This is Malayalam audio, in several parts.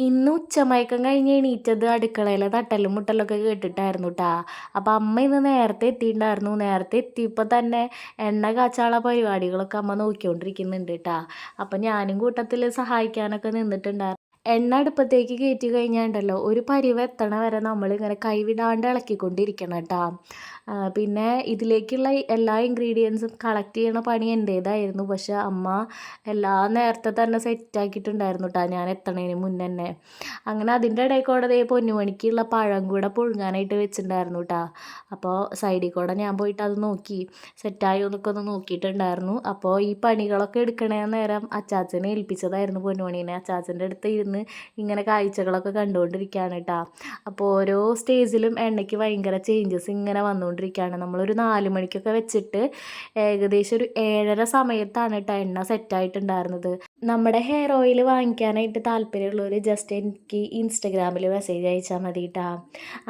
ഇന്ന് ഉച്ചമയക്കം കഴിഞ്ഞ് എണീറ്റത് അടുക്കളയിലെ തട്ടലും മുട്ടലൊക്കെ കേട്ടിട്ടായിരുന്നു കേട്ടാ അപ്പം അമ്മ ഇന്ന് നേരത്തെ എത്തിയിട്ടുണ്ടായിരുന്നു. നേരത്തെ എത്തിയപ്പോൾ തന്നെ എണ്ണ കാച്ചാള പരിപാടികളൊക്കെ അമ്മ നോക്കിക്കൊണ്ടിരിക്കുന്നുണ്ട് കേട്ടാ അപ്പം ഞാനും കൂട്ടത്തിൽ സഹായിക്കാനൊക്കെ നിന്നിട്ടുണ്ടായിരുന്നു. എണ്ണ അടുപ്പത്തേക്ക് കയറ്റി കഴിഞ്ഞാൽ ഒരു പരിവ് എത്തണ വരെ നമ്മളിങ്ങനെ കൈവിടാണ്ട് ഇളക്കിക്കൊണ്ടിരിക്കണം കേട്ടോ. പിന്നെ ഇതിലേക്കുള്ള എല്ലാ ഇൻഗ്രീഡിയൻസും കളക്ട് ചെയ്യണ പണി എന്റേതായിരുന്നു. പക്ഷെ അമ്മ എല്ലാ നേരത്തെ തന്നെ സെറ്റാക്കിയിട്ടുണ്ടായിരുന്നു കേട്ടോ ഞാൻ എത്തണതിന് മുന്നേ അങ്ങനെ അതിന്റെ ഇടയിൽ കൂടെ ദേ പൊന്നുമണിക്കുള്ള പഴം കൂടെ പുഴുങ്ങാനായിട്ട് വെച്ചിട്ടുണ്ടായിരുന്നു കേട്ടോ. അപ്പോൾ സൈഡിൽ കൂടെ ഞാൻ പോയിട്ട് അത് നോക്കി സെറ്റായോ എന്നൊക്കെ ഒന്ന് നോക്കിയിട്ടുണ്ടായിരുന്നു. അപ്പോൾ ഈ പണികളൊക്കെ എടുക്കണേ നേരം അച്ചാച്ചനെ ഏൽപ്പിച്ചതായിരുന്നു പൊന്നുമണീനെ. അച്ചാച്ചന്റെ അടുത്ത് ഇരുന്ന് ഇങ്ങനെ കാഴ്ചകളൊക്കെ കണ്ടുകൊണ്ടിരിക്കുകയാണ് കേട്ടോ. അപ്പോൾ ഓരോ സ്റ്റേജിലും എണ്ണയ്ക്ക് ഭയങ്കര ചേഞ്ചസ് ഇങ്ങനെ വന്നുകൊണ്ടിരിക്കുകയാണ്. നമ്മളൊരു നാല് മണിക്കൊക്കെ വെച്ചിട്ട് ഏകദേശം ഒരു ഏഴര സമയത്താണ് കേട്ടോ എണ്ണ സെറ്റായിട്ടുണ്ടായിരുന്നത് നമ്മുടെ ഹെയർ ഓയിൽ വാങ്ങിക്കാനായിട്ട് താല്പര്യമുള്ളവർ ജസ്റ്റ് എനിക്ക് ഇൻസ്റ്റഗ്രാമിൽ മെസ്സേജ് അയച്ചാൽ മതി കേട്ടോ.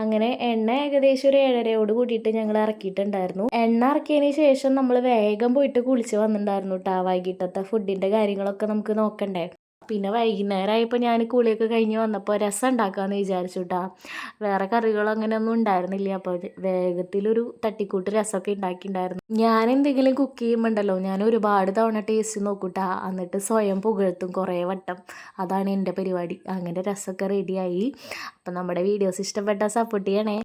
അങ്ങനെ എണ്ണ ഏകദേശം ഒരു ഏഴരയോട് കൂടിയിട്ട് ഞങ്ങൾ ഇറക്കിയിട്ടുണ്ടായിരുന്നു. എണ്ണ ഇറക്കിയതിന് ശേഷം നമ്മൾ വേഗം പോയിട്ട് കുളിച്ച് വന്നിട്ടുണ്ടായിരുന്നു കേട്ടോ വൈകിട്ടത്തെ ഫുഡിന്റെ കാര്യങ്ങളൊക്കെ നമുക്ക് നോക്കണ്ടേ. പിന്നെ വൈകുന്നേരമായപ്പോൾ ഞാൻ കുളിയൊക്കെ കഴിഞ്ഞ് വന്നപ്പോൾ രസം ഉണ്ടാക്കാമെന്ന് വിചാരിച്ചു കേട്ടോ വേറെ കറികളോ അങ്ങനെയൊന്നും ഉണ്ടായിരുന്നില്ല അപ്പോൾ വേഗത്തിലൊരു തട്ടിക്കൂട്ട് രസമൊക്കെ ഉണ്ടാക്കിയിട്ടുണ്ടായിരുന്നു ഞാൻ എന്തെങ്കിലും കുക്ക് ചെയ്യുമ്പോണ്ടല്ലോ ഞാൻ ഒരുപാട് തവണ ടേസ്റ്റ് നോക്കൂട്ടാ. എന്നിട്ട് സ്വയം പുകഴ്ത്തും കുറേ വട്ടം. അതാണ് എന്റെ പരിപാടി. അങ്ങനെ രസമൊക്കെ റെഡിയായി അപ്പം നമ്മുടെ വീഡിയോസ് ഇഷ്ടപ്പെട്ടാൽ സപ്പോർട്ട് ചെയ്യണേ.